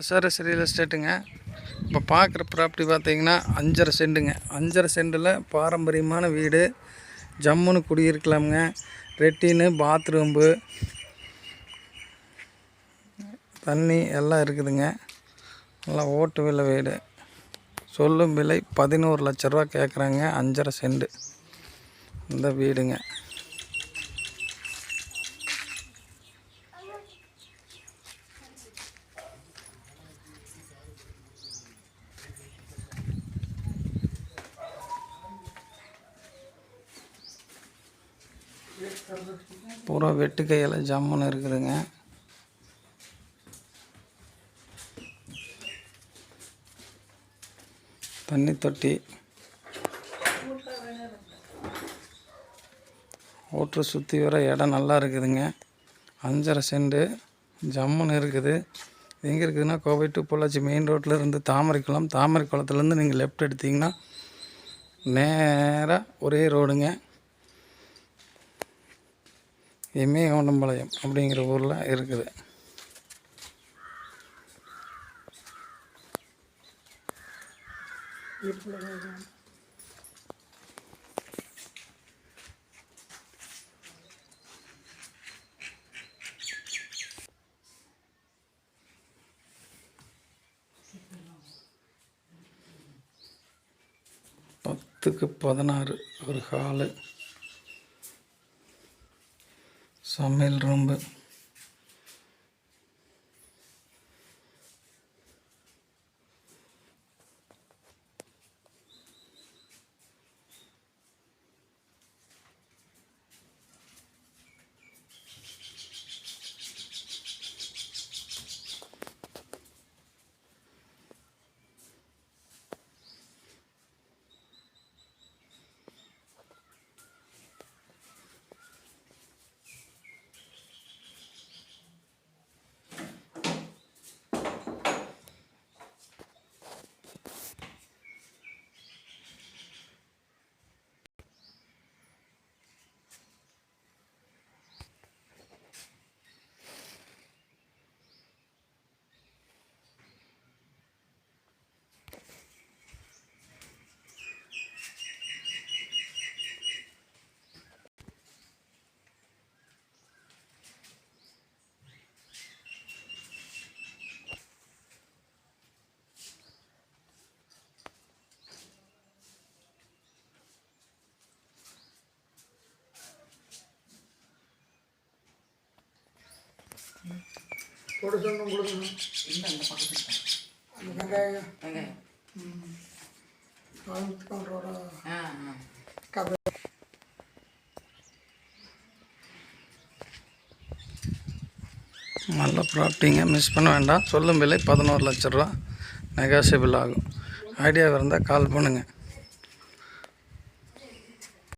SRS real எஸ்டேட்டுங்க இப்போ பார்க்குற property பார்த்தீங்கன்னா அஞ்சரை செண்டுங்க. அஞ்சரை செண்டில் பாரம்பரியமான வீடு. ஜம்முன்னு குடியிருக்கலாமுங்க. ரெட்டின்னு பாத்ரூம்பு தண்ணி எல்லாம் இருக்குதுங்க. நல்லா ஓட்டு விலை வீடு. சொல்லும் விலை பதினோரு லட்ச ரூபா கேட்குறாங்க அஞ்சரை செண்டு. இந்த வீடுங்க. பூரா வெட்டு கையில் ஜம்முன்னு இருக்குதுங்க. தண்ணி தொட்டி. ஓட்டரை சுற்றி வர இடம் நல்லா இருக்குதுங்க. அஞ்சரை செண்டு ஜம்முன்னு இருக்குது. எங்கே இருக்குதுன்னா கோவை டு பொள்ளாச்சி மெயின் ரோட்டில் இருந்து தாமரைக்குளம் தாமரை குளத்துலேருந்து நீங்கள் லெஃப்ட் எடுத்தீங்கன்னா நேராக ஒரே ரோடுங்க இமயகொண்டம்பாளையம் அப்படிங்கிற ஊரில் இருக்குது. பத்துக்கு பதினாறு ஒரு ஹாலு. சமையல் ரூம்பு சொன்ன கொடுக்கணும் அந்த வெங்காயம் கதை நல்ல ப்ராப்பர்ட்டிங்க மிஸ் பண்ண வேண்டாம் சொல்லும் விலை பதினோரு லட்ச ரூபா நெகாசியபிள் ஆகும் ஐடியா இருந்தால் கால் பண்ணுங்கள்